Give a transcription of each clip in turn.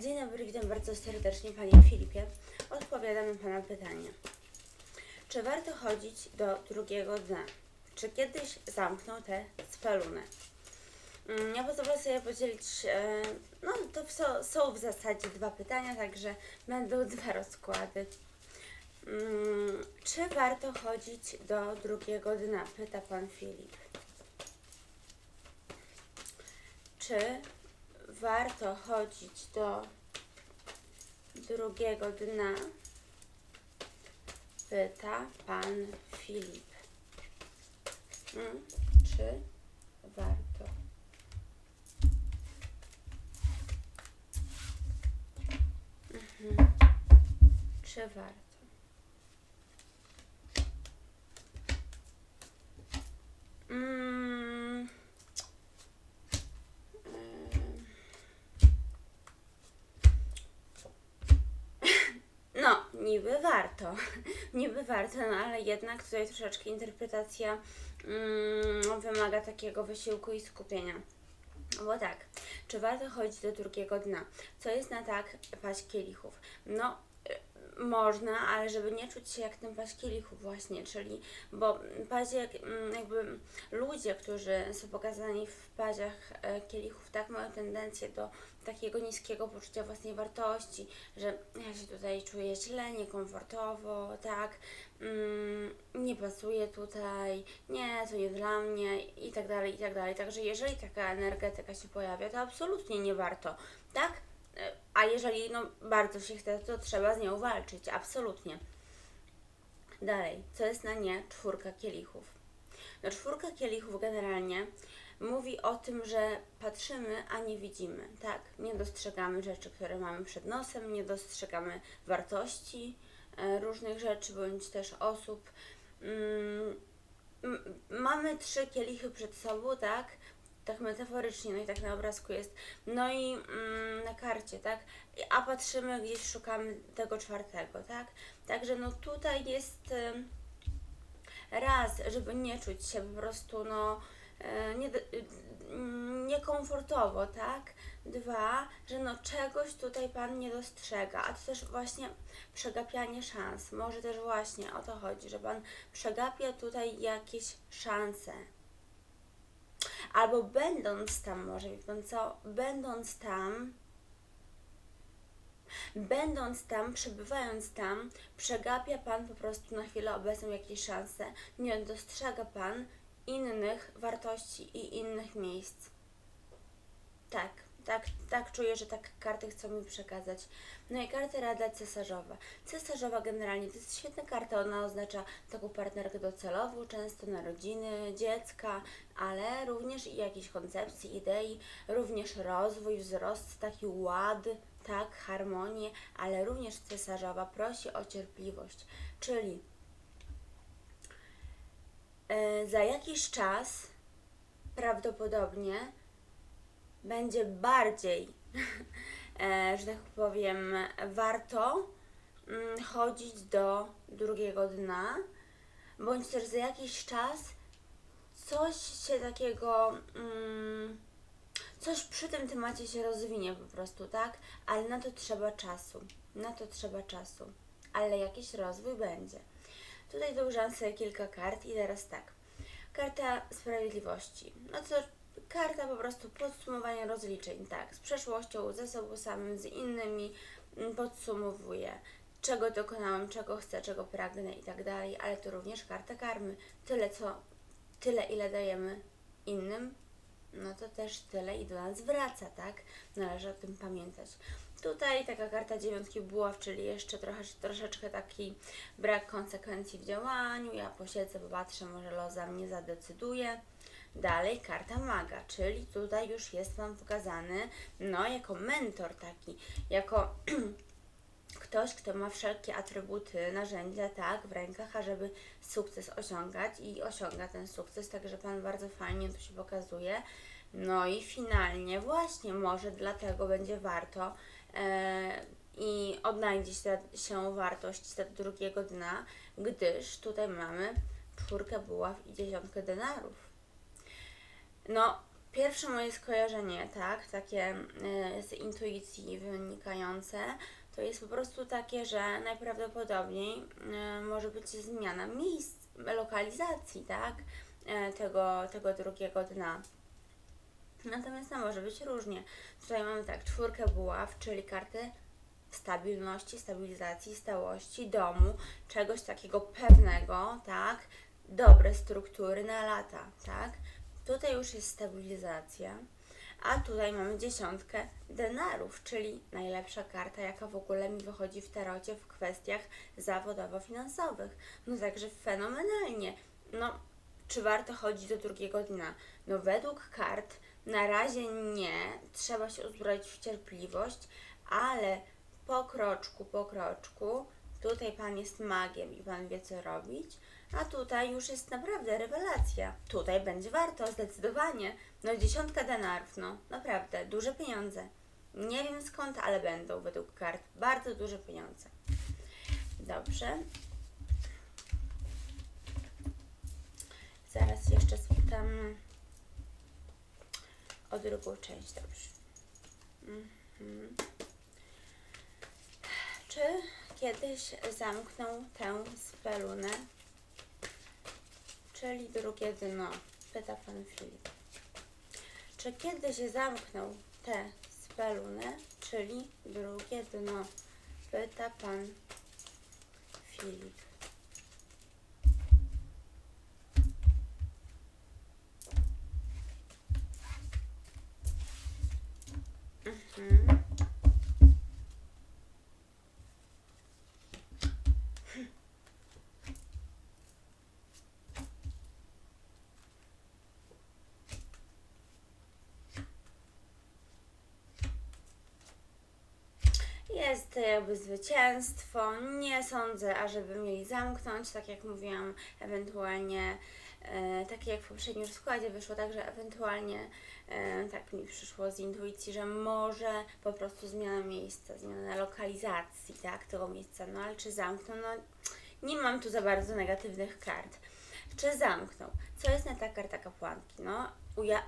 Dzień dobry, witam bardzo serdecznie Panie Filipie. Odpowiadamy Pana pytanie. Czy warto chodzić do drugiego dna? Czy kiedyś zamknął tę spelunę? Mm, Ja pozwolę sobie podzielić, e, no to są, są w zasadzie dwa pytania, także będą dwa rozkłady. Mm, Czy warto chodzić do drugiego dna? Pyta Pan Filip. Czy warto chodzić do drugiego dna? Pyta pan Filip. Hmm? Czy warto? Mhm. Czy warto? Mm. Em. No, niby warto. niby warto, no ale jednak tutaj troszeczkę interpretacja mm, wymaga takiego wysiłku i skupienia. Bo tak, czy warto chodzić do drugiego dna? Co jest na tak paść kielichów? No, można, ale żeby nie czuć się jak ten paść kielichów właśnie, czyli, bo pazie, mm, jakby ludzie, którzy są pokazani w paziach e, kielichów, tak mają tendencję do takiego niskiego poczucia własnej wartości, że ja się tutaj czuję źle, niekomfortowo, tak, mm, nie pasuje tutaj, nie, to nie dla mnie i tak dalej, i tak dalej. Także jeżeli taka energetyka się pojawia, to absolutnie nie warto, tak? A jeżeli no, bardzo się chce, to trzeba z nią walczyć, absolutnie. Dalej, co jest na nie? Czwórka kielichów. No czwórka kielichów generalnie mówi o tym, że patrzymy, a nie widzimy, tak? Nie dostrzegamy rzeczy, które mamy przed nosem, nie dostrzegamy wartości e, różnych rzeczy bądź też osób. Mm, mamy trzy kielichy przed sobą, tak? Tak metaforycznie, no i tak na obrazku jest. No i mm, na karcie, tak? A patrzymy gdzieś, szukamy tego czwartego, tak? Także no tutaj jest em, raz, żeby nie czuć się po prostu, no, e, nie, niekomfortowo, tak? Dwa, że no czegoś tutaj Pan nie dostrzega, a to też właśnie przegapianie szans. Może też właśnie o to chodzi, że Pan przegapia tutaj jakieś szanse. Albo będąc tam, może wie Pan co, będąc tam, Będąc tam, przebywając tam, przegapia Pan po prostu na chwilę obecną jakieś szanse. Nie dostrzega Pan innych wartości i innych miejsc. Tak, tak, tak czuję, że tak karty chcą mi przekazać. No i karty Rada Cesarzowa. Cesarzowa generalnie to jest świetna karta, ona oznacza taką partnerkę docelową, często narodziny dziecka, ale również i jakieś koncepcji, idei, również rozwój, wzrost, taki ład, tak, harmonię, ale również cesarzowa prosi o cierpliwość, czyli e, za jakiś czas prawdopodobnie będzie bardziej, e, że tak powiem, warto mm, chodzić do drugiego dna, bądź też za jakiś czas coś się takiego, mm, coś przy tym temacie się rozwinie po prostu, tak? Ale na to trzeba czasu, na to trzeba czasu, ale jakiś rozwój będzie. Tutaj dołożyłam sobie kilka kart i teraz tak. Karta sprawiedliwości. No to karta po prostu podsumowania rozliczeń, tak, z przeszłością, ze sobą samym, z innymi, mm, podsumowuje, czego dokonałem, czego chcę, czego pragnę i tak dalej, ale to również karta karmy. Tyle, co, tyle ile dajemy innym, no to też tyle i do nas wraca, tak? Należy o tym pamiętać. Tutaj taka karta dziewiątki buław, czyli jeszcze trochę, troszeczkę taki brak konsekwencji w działaniu. Ja posiedzę, popatrzę, może los za mnie zadecyduje. Dalej karta maga, czyli tutaj już jest Wam pokazany, no, jako mentor taki, jako ktoś, kto ma wszelkie atrybuty, narzędzia, tak, w rękach, ażeby sukces osiągać i osiąga ten sukces, także Pan bardzo fajnie tu się pokazuje. No i finalnie właśnie może dlatego będzie warto e, i odnajdzie się, wartość drugiego dna, gdyż tutaj mamy czwórkę buław i dziesiątkę denarów. No, pierwsze moje skojarzenie, tak, takie e, z intuicji wynikające, to jest po prostu takie, że najprawdopodobniej e, może być zmiana miejsc, lokalizacji, tak, e, tego, tego drugiego dna. Natomiast no, może być różnie. Tutaj mamy tak, czwórkę buław, czyli karty stabilności, stabilizacji, stałości domu, czegoś takiego pewnego, tak? Dobre struktury na lata, tak? Tutaj już jest stabilizacja, a tutaj mamy dziesiątkę denarów, czyli najlepsza karta, jaka w ogóle mi wychodzi w tarocie w kwestiach zawodowo-finansowych. No także fenomenalnie. No, czy warto chodzić do drugiego dnia? No według kart na razie nie, trzeba się uzbroić w cierpliwość, ale po kroczku, po kroczku, tutaj Pan jest magiem i Pan wie co robić, a tutaj już jest naprawdę rewelacja. Tutaj będzie warto, zdecydowanie. No dziesiątka denarów, no naprawdę, duże pieniądze. Nie wiem skąd, ale będą według kart. Bardzo duże pieniądze. Dobrze. Zaraz jeszcze spytam o drugą część, dobrze. Mhm. Czy kiedyś zamknął tę spelunę? Czyli drugie dno, pyta pan Filip. Czy kiedyś zamknął tę spelunę, czyli drugie dno? Pyta pan Filip. Mhm. Jest to jakby zwycięstwo. Nie sądzę, ażeby mieli zamknąć, tak jak mówiłam, ewentualnie, e, tak jak w poprzednim składzie wyszło, także ewentualnie e, tak mi przyszło z intuicji, że może po prostu zmiana miejsca, zmiana lokalizacji, tak, tego miejsca, no ale czy zamkną, no nie mam tu za bardzo negatywnych kart. Czy zamknął? Co jest na ta karta kapłanki? No, uja-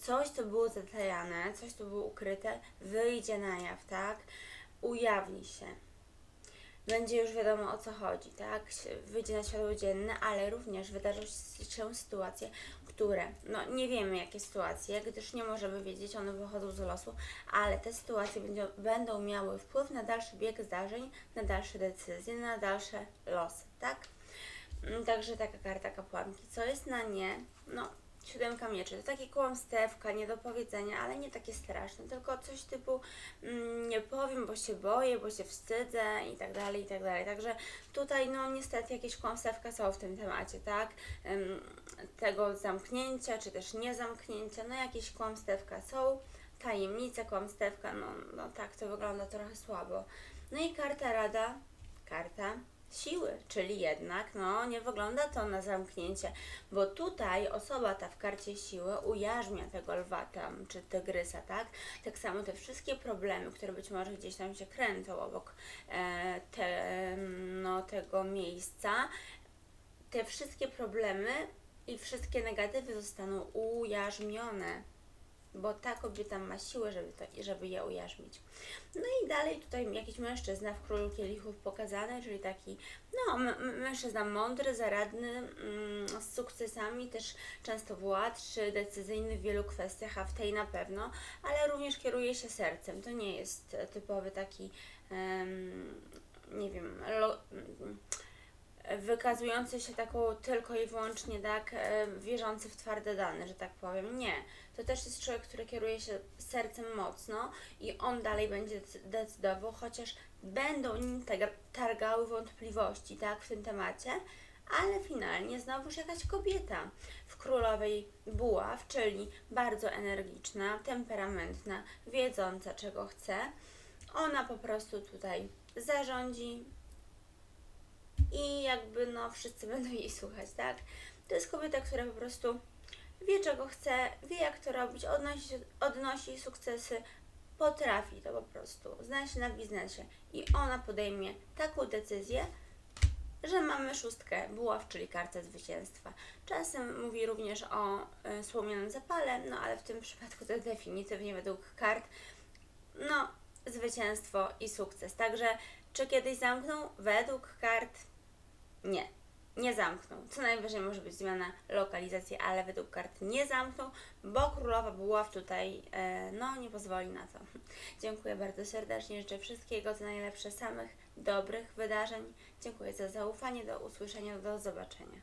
coś, co było zatajane, coś, co było ukryte, wyjdzie na jaw, tak? Ujawni się. Będzie już wiadomo o co chodzi, tak? Wyjdzie na światło dzienne, ale również wydarzą się sytuacje, które, no nie wiemy jakie sytuacje, gdyż nie możemy wiedzieć, one wychodzą z losu, ale te sytuacje będą, miały wpływ na dalszy bieg zdarzeń, na dalsze decyzje, na dalsze losy, tak? Także taka karta kapłanki. Co jest na nie? No, siódemka mieczy. To takie kłamstewka, niedopowiedzenia, ale nie takie straszne, tylko coś typu mm, nie powiem, bo się boję, bo się wstydzę i tak dalej, i tak dalej. Także tutaj, no niestety jakieś kłamstewka są w tym temacie, tak? Ym, tego zamknięcia, czy też nie zamknięcia, no jakieś kłamstewka są. Tajemnica, kłamstewka, no, no tak, to wygląda trochę słabo. No i karta rada, karta siły, czyli jednak no, nie wygląda to na zamknięcie, bo tutaj osoba ta w karcie siły ujarzmia tego lwa tam, czy tygrysa, tak? Tak samo te wszystkie problemy, które być może gdzieś tam się kręcą obok e, te, no, tego miejsca, te wszystkie problemy i wszystkie negatywy zostaną ujarzmione bo ta kobieta ma siłę, żeby, to, żeby je ujarzmić. No i dalej tutaj jakiś mężczyzna w Królu Kielichów pokazany, czyli taki no, mężczyzna mądry, zaradny, mm, z sukcesami, też często władczy, decyzyjny w wielu kwestiach, a w tej na pewno, ale również kieruje się sercem. To nie jest typowy taki, em, nie wiem, lo, wykazujący się taką tylko i wyłącznie tak, e, wierzący w twarde dane, że tak powiem. Nie. To też jest człowiek, który kieruje się sercem mocno i on dalej będzie dec- decydował, chociaż będą nim targały wątpliwości, tak, w tym temacie, ale finalnie znowuż jakaś kobieta w królowej buław, czyli bardzo energiczna, temperamentna, wiedząca czego chce. Ona po prostu tutaj zarządzi, i jakby no wszyscy będą jej słuchać, tak? To jest kobieta, która po prostu wie czego chce, wie jak to robić, odnosi, odnosi sukcesy, potrafi to po prostu, zna się na biznesie i ona podejmie taką decyzję, że mamy szóstkę buław, czyli kartę zwycięstwa. Czasem mówi również o y, słomianym zapale, no ale w tym przypadku to definitywnie według kart, no, zwycięstwo i sukces. Także, czy kiedyś zamknął? Według kart nie. Nie zamknął. Co najwyżej może być zmiana lokalizacji, ale według kart nie zamknął, bo królowa buław tutaj e, no nie pozwoli na to. Dziękuję bardzo serdecznie, życzę wszystkiego co najlepsze, samych dobrych wydarzeń. Dziękuję za zaufanie, do usłyszenia, do zobaczenia.